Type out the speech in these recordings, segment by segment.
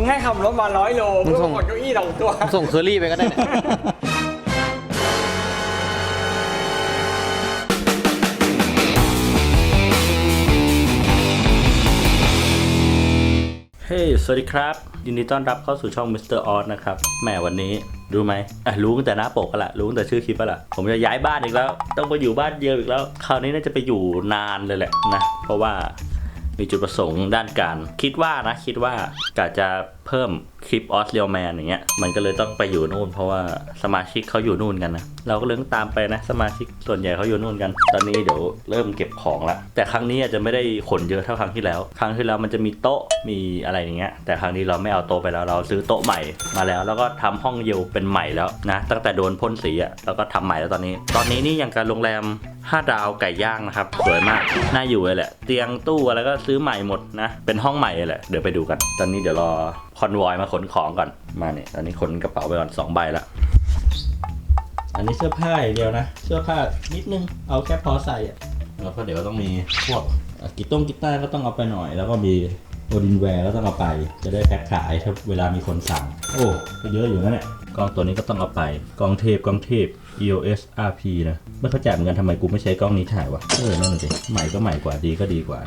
มึงให้ขับรถมาร้อยโลมึเพื่งอส่งกดเก้าอี้สองตัวส่งเคอรี่ไปก็ได้เนี่ยเฮ้ยสวัสดีครับ ยินดีต้อนรับเข้าสู่ช่อง Mr. o z นะครับ แหมวันนี้รู้ไหมอะรู้ตั้งแต่หน้าปกกันละ รู้ตั้งแต่ชื่อคลิปแล้วล่ะผมจะย้ายบ้านอีกแล้ว ต้องไปอยู่บ้านเดียวอีกแล้ว คราวนี้น่าจะไปอยู่นานเลยแหละนะ เพราะว่า มีจุดประสงค์ด้านการ คิดว่านะคิดว่ากะจะ เพิ่มคลิปออสเรียลแมนอย่างเงี้ยมันก็เลยต้องไปอยู่นู่น เพราะว่าสมาชิกเขาอยู่นู่นกันนะเราก็เลยต้องตามไปนะสมาชิกส่วนใหญ่เขาอยู่นู่นกัน ตอนนี้เดี๋ยวเริ่มเก็บของละแต่ครั้งนี้อาจจะไม่ได้ขนเยอะเท่าครั้งที่แล้ว ครั้งที่แล้วมันจะมีโต๊ะมีอะไรอย่างเงี้ยแต่ครั้งนี้เราไม่เอาโต๊ะไปแล้วเราซื้อโต๊ะใหม่มาแล้ว แล้วก็ทำห้องเยลเป็นใหม่แล้วนะตั้งแต่โดนพ่นสีอะแล้วก็ทำใหม่แล้วตอนนี้ ตอนนี้นี่อยังกับโรงแรม5ดาวไก่ย่างนะครับสวยมากน่าอยู่เลยแหละ เตียงตู้อะไรก็ซื้อใหม่หมดนะเป็นห้องใหม่เลยแหละเดี๋ยวไปดูกัน ตอนนี้เดี๋ยวรอคอนวอยมาขนของก่อนมาเนี่ยตอนนี้ขนกระเป๋าไปก่อน2ใบละอันนี้เสื้อผ้าอย่างเดียวนะ เสื้อผ้านิดนึงเอาแค่พอใส่อะแล้วก็เดี๋ยวต้องมีพวกกีต้งกีตาก็ต้องเอาไปหน่อย แล้วก็มีโอดินแวร์ก็ต้องเอาไป จะได้แพ็คขายถ้าเวลามีคนสั่ง โอ้เยอะอยู่นะเนี่ยกล้องตัวนี้ก็ต้องเอาไปกล้องเทพกล้องเทพ EOS RP นะ ไม่เข้าใจเหมือนกันทำไมกูไม่ใช้กล้องนี้ถ่ายวะเออนั่นน่ะสิใหม่ก็ใหม่กว่าดีก็ดีกว่า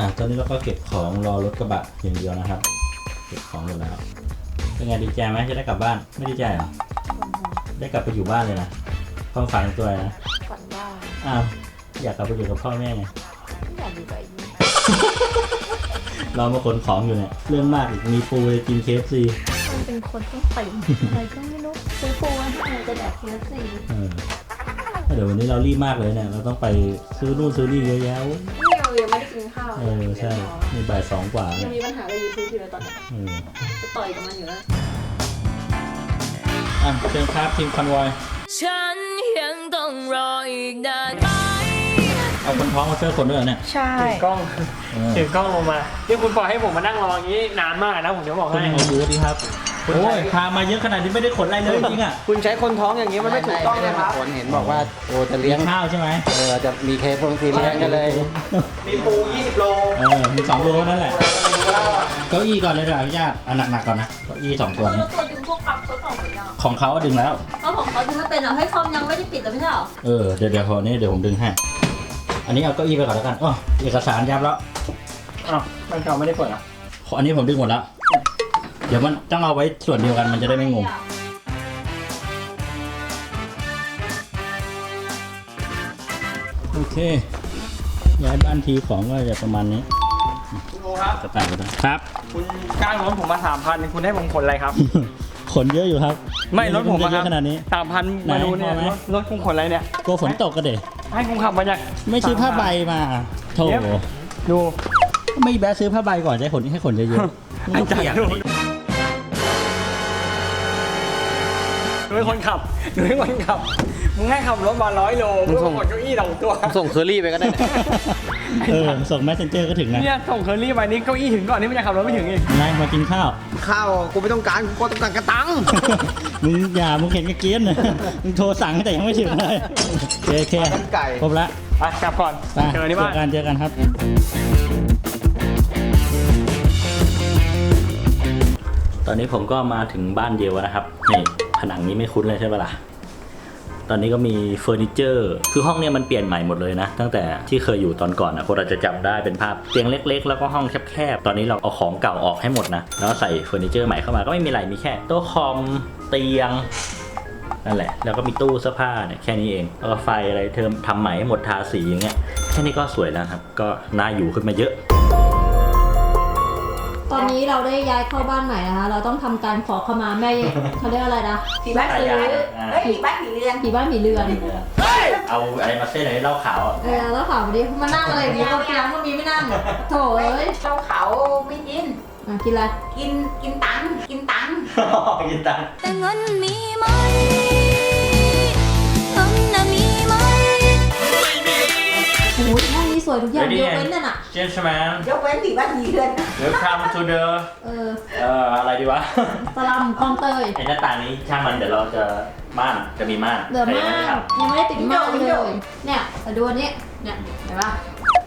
อ่าตอนนี้เราก็เก็บของรอรถกระบะอย่างเดียวนะครับ เก็บของหมดแล้ว เป็นไงดีใจไหมจะได้กลับบ้าน ไม่ดีใจเหรอ ได้กลับไปอยู่บ้านเลยนะความฝันของตัวเองนะฝันว่าอ้าวอยากกลับไปอยู่กับพ่อแม่ไง ไม่อยากอยู่กับไอ้นี่เรามาขนของอยู่เนี่ย เรื่องมากอีก มีปูเลยกินเคฟซีมันเป็นคนต้องติ่มอะไรก็ไม่รู้ซื้อปูมาให้จะแดกเคสสี่เออเดี๋ยววันนี้เรารีบมากเลยเนี่ย เราต้องไปซื้อนู่นซื้อนี่เยอะแยะ ข้าวเออใช่นี่บ่ายสองกว่ายัเนี่งยมีปัญหากับยูทูบอยู่เลยตอนนี้เออจะต่อยกับมันอยู่แล้ว อะเชิญครับทีมคอนวอยฉันยังต้องรออีกนานไหมเอาคนท้องมาช่วยคนด้วยเหรอเนี่ยใช่ ถือกล้องเออถือกล้องลงมาที่คุณปล่อยให้ผมมานั่งรออย่างนี้นานมากนะผมจะบอกคุณให้ยังไงดูดีครับคุณ โอ้ยใช้พามาเยอะขนาดนี้ไม่ได้ขนอะไรเลยจริงๆอะคุณใช้คนท้องอย่างนี้มันไม่ถูกต้องนะครับคนเห็นบอกว่าโอจะเลี้ยงข้าวใช่ไหมเออจะมีเคสบางทีเลี้ยงกันเลย มีปู 20 โลเออมีสองโลนั่นแหละเก้าอี้ก่อนเลยดีกว่าพี่ญาติเอาหนักๆก่อนนะเก้าอี้สองตัวนี้แล้วตัวดึงพวกปรับทดสอบหรือยังของเขาดึงแล้วเพราะของเขาดึงไม่เป็นเหรอให้คอมยังไม่ได้ปิดเลยไม่ใช่เหรอเออเดี๋ยวเดี๋ยวพอนี้เดี๋ยวผมดึงให้อันนี้เอาเก้าอี้ไปก่อนแล้วกันอ๋อเอกสารยับแล้วอ้าวมันเก่าไม่ได้เปิดอะขออันนี้ผมดึงหมดแล้ว เดี๋ยวมันต้องเอาไว้ส่วนเดียวกันมันจะได้ไม่งง โอเค ย้ายบ้านทีของก็จะประมาณนี้คุณโอครับกระต่ายกระต่ายครับ คุณจ้างรถผมมาสามพันคุณให้ผมขนอะไรครับ ขนเยอะอยู่ครับไม่รถผมจะอะเยครัอะบขนาดนี้ สามพันไหนมาดูเนี่ยพอไหม รถรถคุณขนอะไรเนี่ย กลัวฝนตกก็เด็ให้คุณขับมาจากไม่ซื้อผ้าใบมาโถเย็บดู ไม่แบะซื้อผ้าใบก่อนจะให้ขนให้ขนเยอะๆไอ้มันก็จัดเปียกดู เป็นคนขับดูเป็นคนขับ มึงให้ขับรถมาร้อยโลมึเพื่งอส่งกดเก้าอี้สองตัว ส่งเคอรี่ไปก็ได้เนี่ยเออส่งแมสเซนเจอร์ก็ถึงนะเนี่ยส่งเคอรี่ไปนี่เก้าอี้ถึงก่อนนี่มันจะขับรถไม่ถึงอีกนายมากินข้าว ข้าวกูไม่ต้องการ กูก็ต้องการกระตัง มึงอย่า มึงเห็นกระเกียนนะมึงโทรสั่งแต่ยังไม่ถึงเลยโอเคโอเคน้ำไก่ครบละไปกลับก่อนไปเจอที่บ้านกันเจอกันครับตอนนี้ผมก็มาถึงบ้านเดียวแล้วนะครับนี่ ผนังนี้ไม่คุ้นเลยใช่ปะล่ะ ตอนนี้ก็มีเฟอร์นิเจอร์ คือห้องเนี้ยมันเปลี่ยนใหม่หมดเลยนะ ตั้งแต่ที่เคยอยู่ตอนก่อนนะคนอาจจะจำได้เป็นภาพเตียงเล็ก ๆ แล้วก็ห้องแคบๆ ตอนนี้เราเอาของเก่าออกให้หมดนะ แล้วใส่เฟอร์นิเจอร์ใหม่เข้ามาก็ไม่มีอะไรมีแค่โต๊ะคอมเตียงนั่นแหละ แล้วก็มีตู้เสื้อผ้าเนี่ยแค่นี้เองแล้วก็ไฟอะไรเทอมทำใหม่ให้หมดทาสีอย่างเงี้ย แค่นี้ก็สวยแล้วครับ ก็น่าอยู่ขึ้นมาเยอะ ตอนนี้เราได้ย้ายเข้าบ้านใหม่นะคะ เราต้องทำการขอขมาแม่เขาเรียกอะไรนะผีบ้านผีเรือนเฮ้ยผีบ้านผีเรือนผีบ้านผีเรือน เอาอะไรมาเส้นอะไรเหล้าขาวอะเออแล้วถามดิมานั่งอะไรอย่างงี้เราเตียงก็มีไม่นั่งโถเอ้ยเจ้าเขาไม่กิน อะกินอะไรกินกินตังค์กินตังค์กินตังค์ แต่เงินมีไหม วยทุกอย่างยกเว้นนั่นอะเจนส์แมนยกเว้นผีบ้านผีเรือนนะ Welcome to the เออเอ่ออะไรดีวะ สลัมคลองเตยไอ้หน้าต่างนี้ช่างมันเดี๋ยวเราจะม่านจะมีม่านเหลือแต่มากยังไม่ได้ทยังไม่ได้ติดม่านเลยเนี่ยแต่ดูอันนี้เนี่ยเห็นปะ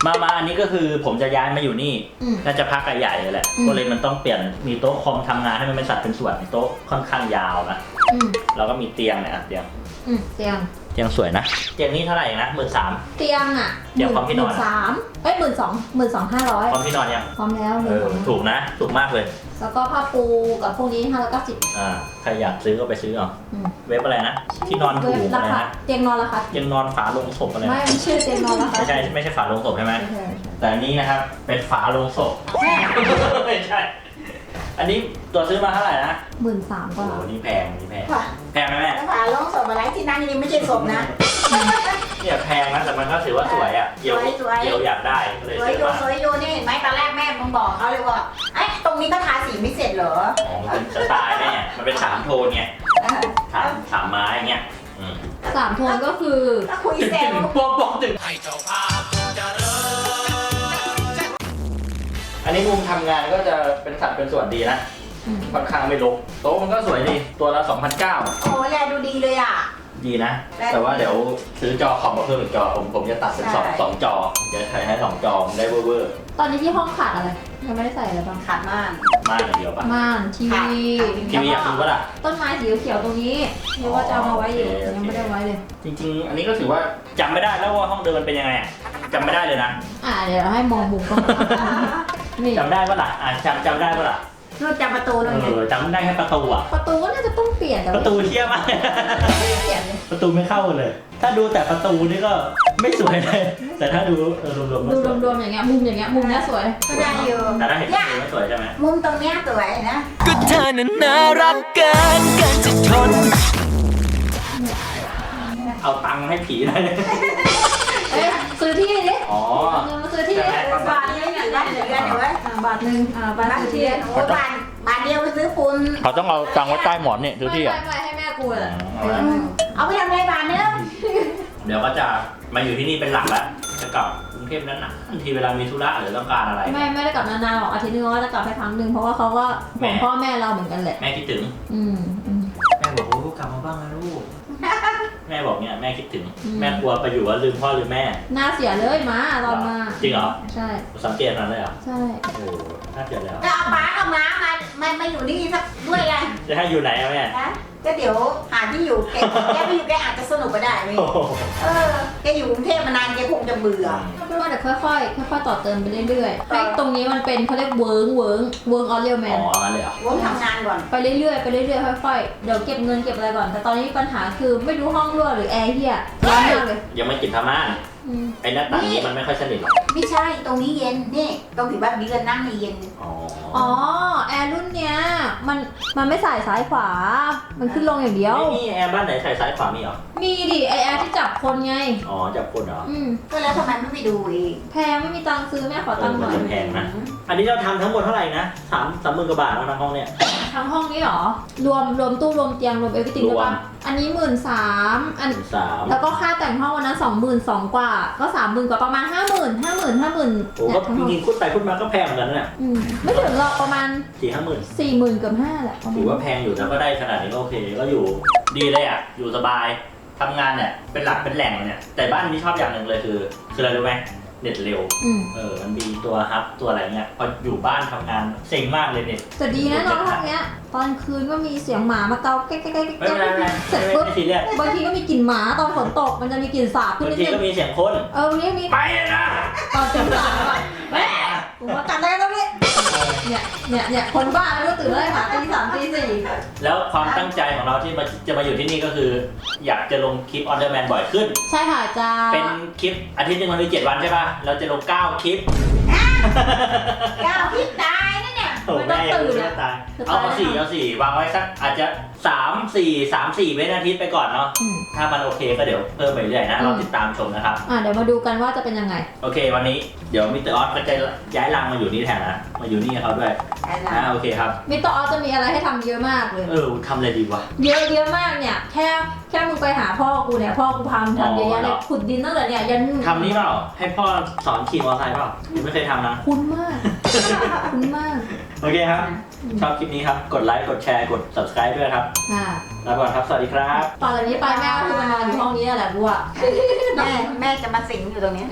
มา มาอันนี้ก็คือผมจะย้ายมาอยู่นี่ อืมน่าจะพักใหญ่ๆเลยแหละ อืม ก็เลยมันต้องเปลี่ยน มีโต๊ะคอมทำงานให้มันเป็นสัดเป็นส่วนโต๊ะค่อนข้างยาวนะ อืม แล้วก็มีเตียงเนี่ยอะเตียง อืมเตียง เตียงสวยนะเตียงนี้เท่าไหร่นะหมื่นสาม เตียงอะเตียงพร้อมที่นอน หมื่สามเอ้ยหมื่นสองหมื่นสองห้าร้อยพร้อมที่นอนยังพร้อมแล้วเอเลยอถูกนะ ถูกมากเลย แล้วก็ผ้าปูกับพวกนี้ห้าร้อยเก้าสิบอ่าใครอยากซื้อก็ไปซื้อเอาอืมเว็บอะไรนะ ที่นอนถูเว็บกราอะไรคานะเตียงนอนราคายังนอนฝาโลงศพอะไรไม่นะไม่ชื่อเตียงนอนราคาไม่ใช่ไม่ใช่ฝาโลงศพใช่ไหมไม่ใช่แต่อันนี้นะครับ เป็นฝาโลงศพ ไม่ใช่ อันนี้ตัวซื้อมาเท่าไหร่นะหมื่นสามกโอ้ว่าโหนี่แพงนี่แพง ค่ะ อะไรที่นั่งนี่ไม่ใช่ศพนะ เนี่ยแพงนะแต่มันก็ถือว่าสวยอะเดี๋ยวสวยสวย เดี๋ยวอยากได้ก็เลยสวยซื้ออยู่มาสวยอยู่นี่เห็นไหมตอนแรกแม่มึงบอกเขาเลยว่าไอ้ตรงนี้ก็ทาสีไม่เสร็จเหรออ๋อมันเป็นสไตล์แม่มันเป็นสามโทนไงเออสามสามไม้เงี้ยอืมสามโทนก็คือก็คุยเซลล์ปองปองถึงอันนี้มุมทำงานก็จะเป็นสัดเป็นส่วนดีนะอืม ค่อนข้างไม่รกโต๊ะมันก็สวยดีตัวละ2,009โอ้แลดูดีเลยอะ ดีนะ ได้แต่ว่าเดี๋ยวซื้อจอคอมมาเพิ่มอีกจอผมผมจะตัดเป็นสองใช่ สองจอเดี๋ยวใช้ให้สองจอมันได้เวอร์เวอร์ตอนนี้ที่ห้องขาดอะไรยังไม่ได้ใส่อะไรบ้างขาดมากมากอย่างเดียวปะม่านทีวีทีวีอยากดูปะล่ะ ต้นไม้สีเขียวๆตรงนี้ที่ว่าจะเอามาไว้อยู่โอเค ยังไม่ได้ไว้เลย จริง ๆ อันนี้ก็ถือว่าจำไม่ได้แล้วว่าห้องเดิมมันเป็นยังไงอะจำไม่ได้เลยนะอ่าเดี๋ยวให้มองมุมกล้องนี่จำได้ปะล่ะอะจำจำได้ปะล่ะ นอกจากประตูเอตรงนี้อจำได้แค่ประตูอะ ประตูก็น่าจะต้องเปลี่ยนแต่ปว่าระตูเที่ยมาก ไม่ได้เปลี่ยนเลยประตูไม่เข้าเลย ถ้าดูแต่ประตูนี่ก็ไม่สวยเลย แต่ถ้าดูเออรวมๆก็ดูสวยรวมๆอย่างเงี้ยมุมอย่างเงี้ยมุมเนี้ยสวย ก็ได้อยู่ แต่ถ้าเห็นประเนี่ยตูไม่สวยใช่ไหม มุมตรงเนี้ยสวยนะ ก็เธอนั้นน่ารักเกินเกินจะทน เอาตังค์ให้ผีได้เลย เอ้ยซื้อที่ดิอ๋อ เอาเงินมาซื้อที่ใช่ไหมบาทนี้หนึ่ง บ้านเหลือกันอยู่เว้ยอ่าบาทหนึ่งอ่าบาทบ้านซื้อเดีที่ยวโอ้บ้านบ้านเดียวไปซื้อปูนเขาต้องเอาตังค์ไว้ใต้หมอนเนี่ยซื้อที่อะไม่ไม่ให้แม่กูแหละอ๋อเอาไปทำอะไรบ้านเนี้ยเดี๋ยวก็จะมาอยู่ที่นี่เป็นหลักแล้วจะกลับกรุงเทพนั้นนะบางทีเวลามีธุระหรือต้องการอะไรไม่ไม่ได้กลับนานๆหรอกอาทิตย์นึงก็จะกลับแค่ครั้งหนึ่งเพราะว่าเขาก็ห่วงพ่อแม่เราเหมือนกันแหละ แม่คิดถึง อืม ม่บอกเนี่ยแม่คิดถึง อืม แม่กลัวไปอยู่ว่าลืมพ่อลืมแม่หน้าเสียเลยมาตอนมาจริงเหรอใช่สังเกตนั้นเลยเหรอใช่โอ้น่าเกลียดแล้วจะเอาป้ากับม้ามามามาอยู่นี่สักด้วยกันจะให้อยู่ไหนอะแม่ นะ ก็เดี๋ยวหาที่อยู่แกแกไปอยู่แกอาจจะสนุกก็ได้ไหมโอ้โหเออแกอยู่กรุงเทพมานานแกคงจะเบื่อก็เป็นว่าเดี๋ยวค่อยๆค่อยๆต่อเติมไปเรื่อยๆให้ตรงนี้มันเป็นเขาเรียกเวิร์งเวิร์งเวิร์งออเรียลแมอ๋นองั้นเลยเหรอผมทำงานก่อนไปเรื่อยๆไปเรื่อยๆค่อยๆเดี๋ยวเก็บเงินเก็บอะไรก่อน แต่ตอนนี้ปัญหาคือไม่รู้ห้องรั่วหรือแอร์เฮียร้อนมากเลยยังไม่กินพม่าน อืมไอ้หน้าต่างนี้มันไม่ค่อยสนิทหรอกไม่ใช่ตรงนี้เย็นนี่ตรงที่บ้านเดือนนั่งนี่เย็นอ๋ออ๋อ แอร์รุ่นเนี้ย มัน มันไม่ใส่ซ้ายขวา มันขึ้นลงอย่างเดียว ไม่มีแอร์บ้านไหนใส่ซ้ายขวามีเหรอ มีดิไอแอร์ที่จับคนไง อ๋อจับคนเหรอ อืม ก็แล้วทำไมไม่ไปดูอีกแพงไม่มีตังค์ซื้อแม่ขอเอตัองค์หมัน่นอยจะแพงนะ อันนี้เราทำทั้งหมดเท่าไหร่นะสามสามหมื่นกว่าบาทแล้วนะห้องเนี่ย ทั้งห้องนี้เหรอ รวมรวมตู้รวมเตียงรวมเอฟวิติงรด้ววมยปะอันนี้หมื่นสามอัน สามแล้วก็ค่าแต่งห้องวันนั้นสองหมื่นสองกว่า ก็สามหมื่นกว่าประมาณห้าหมื่นห้าหมื่นห้าหมื่นโอ้ก็จริงๆพูดไปพูดมาก็แพงเหมือนกันนะเนี่ยอืมไม่ถึงหรอกประมาณสี่ห้าหมื่นสี่หมื่นเกือบห้าแหละประมาณถือว่าแพงอยู่แต่ก็ได้ขนาดนี้ก็โอเคก็อยู่ดีเลยอะ อยู่สบายทำงานเนี่ยเป็นหลักเป็นแหล่งเลยเนี่ยแต่บ้านนี้ชอบอย่างหนึ่งเลยคือ คืออะไรรู้ไหม เน็ตเร็ว อืมเออ มันมีตัวฮับตัวอะไรเงี้ย พออยู่บ้านทำงานเซ็งมากเลยเน็ต แต่ดีนะน้องทำเนี้ย ตอนคืนก็มีเสียงหมามาเกาแก๊กแก๊กแก๊กไม่แก๊เป็นไรไม่กเสร็จเป็นไรปุ๊บ ไม่ซีเรียสบางทีก็มีกลิ่นหมาตอนฝนตกมันจะมีกลิ่นสาบขึ้นบางนิดทีนึก็งมีเสียงคน เออวันนี้มีไปเลยนะตอนตื่นสายแบบแม่ผมว่ากันได้แล้ว เนี่ยเนี่ยเนี่ยเนี่ยคนบ้าไม่รู้ตื่นได้หมาตีสามตีสี่แล้วความตั้งใจของเราที่มาจะมาอยู่ที่นี่ก็คือ อยากจะลงคลิปออนเดอร์แมนบ่อยขึ้น ใช่ค่ะจะเป็นคลิปอาทิตย์หนึ่งวันละเจ็ดวันใช่ป่ะ เราจะลงเก้าคลิป ก้าวพิษตา ยนะเนี่ยโอ้แม่ยังไม่ได้ตายเอาเอาสี่เอาสี่วางไว้สักอาจจะสามสี่สามสี่เว้นอาทิตย์ไปก่อนเนาะอืม ถ้ามันโอเคก็เดี๋ยวเพิ่มไปเรื่อยนะอืม เราติดตามชมนะครับ อะเดี๋ยวมาดูกันว่าจะเป็นยังไง โอเค วันนี้เดี๋ยวมิสเตอร์ออสก็จะย้ายรังมาอยู่นี่แทนนะมาอยู่นี่กับเขาด้วยอะไรนะโอเคครับ มิสเตอร์ออสจะมีอะไรให้ทำเยอะมากเลย เออทำอะไรดีวะ เยอะเยอะมากเนี่ย แค่แค่มึงไปหาพ่อกูเนี่ย พ่อกูพามึงทำเยอะแยะเลอ๋ยอขุดดินตั้งแต่เนี่ยยันทำนี่เปล่า ให้พ่อสอนขี่มอเตอร์ไซค์เปล่ายังไม่เคยทำนะ คุ้นมาก คุ้นมาก โอเคครับ ชอบคลิปนี้ครับ กดไลค์ กดแชร์ กด subscribe ด้วยครับ ค่ะลาก่อนครับ สวัสดีครับ ตอนนี้ไปแม่ก็คือมานอนอยู่ห้องนี้แหละกูอะแม่แม่จะมาสิงอยู่ตรงเนี้ย